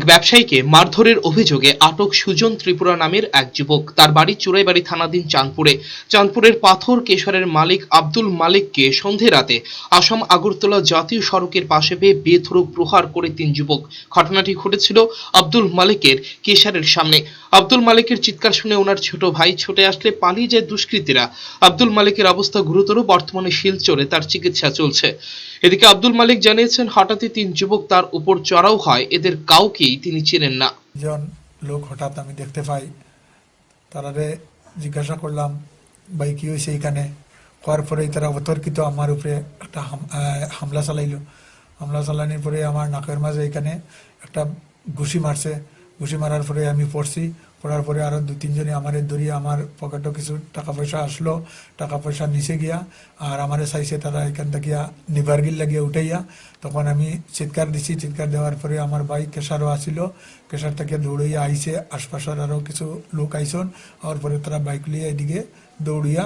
এক ব্যবসায়ীকে মারধরের অভিযোগে আটক সুজন ত্রিপুরা নামের এক যুবক। তার বাড়ি চুরাইবাড়ি থানাধীন চাঁদপুরে। চাঁদপুরের পাথর কেশরের মালিক আব্দুল মালিককে সন্ধে রাতে আসাম আগরতলা জাতীয় সড়কের পাশে পেয়ে বেধরক প্রহার করে তিন যুবক। ঘটনাটি ঘটেছিল আব্দুল মালিকের কেশারের সামনে। আব্দুল মালিকের চিৎকার শুনে ওনার ছোট ভাই ছুটে আসলে পালিয়ে যায় দুষ্কৃতীরা। আব্দুল মালিকের অবস্থা গুরুতর। বর্তমানে শিলচরে তার চিকিৎসা চলছে। এদিকে আব্দুল মালিক জানিয়েছেন, হঠাৎই তিন যুবক তার উপর চড়াও হয়। এদের কাউকেই তিনি চেনেন না। জন লোক হঠাৎ আমি দেখতে পাই। তারারে জিজ্ঞাসা করলাম, ভাই, কি হয়েছে এখানে হওয়ার পরেই তারা অতর্কিত আমার উপরে একটা হাম- হামলা চালাইল। হামলা চালানোর পরে আমার নাকের মাঝে এখানে একটা ঘুষি মারছে। ঘুষি মারার পরে আমি পড়ছি। পড়ার পরে আরও দু তিনজনে আমার ধরিয়ে আমার পকেটও কিছু টাকা পয়সা আসলো, টাকা পয়সা নিচে গিয়া, আর আমারে চাইছে তারা এখান থেকে নিবার গিল লাগিয়ে উঠাইয়া। তখন আমি চিৎকার দিছি, চিৎকার দেওয়ার পরে আমার ভাই কেশারও আসিল। কেশার থেকে দৌড়াইয়া আইছে, আশপাশের আরও কিছু লোক আইসন। আর পরে তারা বাইক লিয়ে এদিকে দৌড়িয়া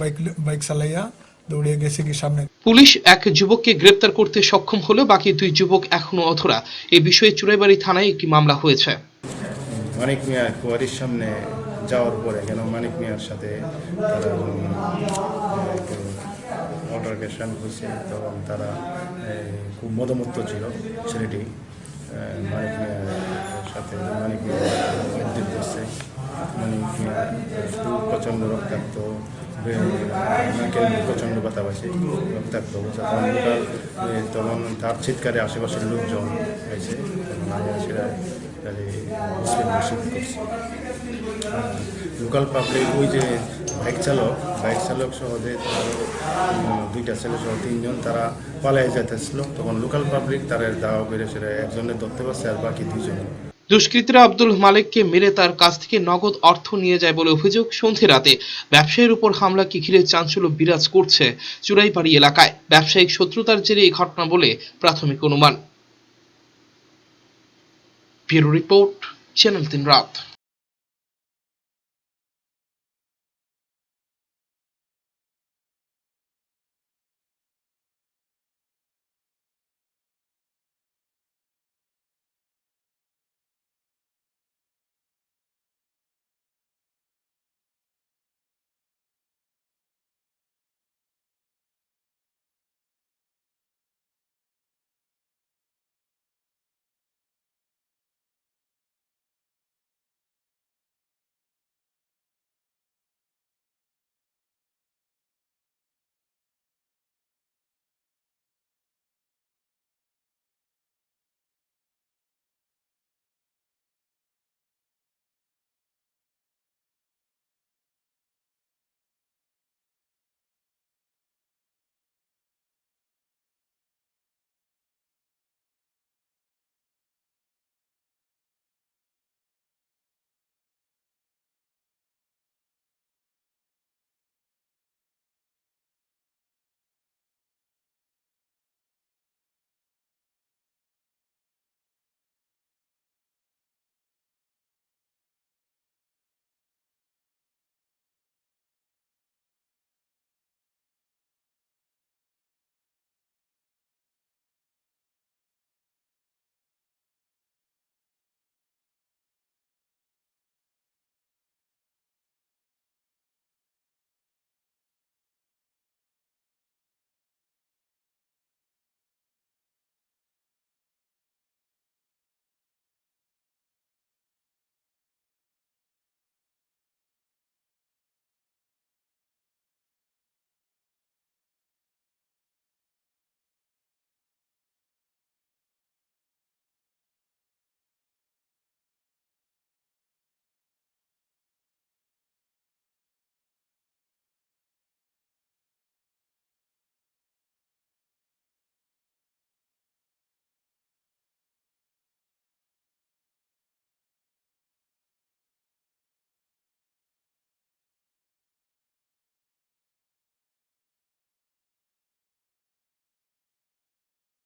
বাইক বাইক চালাইয়া দৌড়িয়ে গেছে কি সামনে। পুলিশ এক যুবককে গ্রেপ্তার করতে সক্ষম হলেও বাকি দুই যুবক এখনও অধরা। এই বিষয়ে চুরাইবাড়ি থানায় একটি মামলা হয়েছে। মানিক মিয়া কুয়ারির সামনে যাওয়ার পরে কেন মানিক মিয়ার সাথে তারা হয়েছে তখন তারা খুব মদমত্ত ছিল ছেলেটি। মানিক মিয়ার সাথে মানিক মিয়া করছে মানিক মিয়া প্রচণ্ড রক্তাক্ত নাকের প্রচণ্ড ব্যথা পাচ্ছে রক্তাক্ত তখন তখন তার চিৎকারে আশেপাশের লোকজন হয়েছে সেটা তাহলে হসপিটাল করছে। লোকাল পাবলিক ওই যে বাইক চালক বাইক চালক সহ যে দুইটা ছেলে সহ তিনজন, তারা পালাই যাইতেছিল। তখন লোকাল পাবলিক তারা দাওয়া করে সেটা একজনের ধরতে পারছে আর বাকি দুইজন। দুষ্কৃতীরা আব্দুল মালিককে মেরে তার কাছ থেকে নগদ অর্থ নিয়ে যায় বলে অভিযোগ সন্ধে রাতে। ব্যবসায়ীর উপর হামলাকে ঘিরে চাঞ্চল্য বিরাজ করছে চুরাইপাড়ি এলাকায়। ব্যবসায়িক শত্রুতার জেরে এই ঘটনা বলে প্রাথমিক অনুমান। ব্যুরো রিপোর্ট চ্যানেল তিন রাত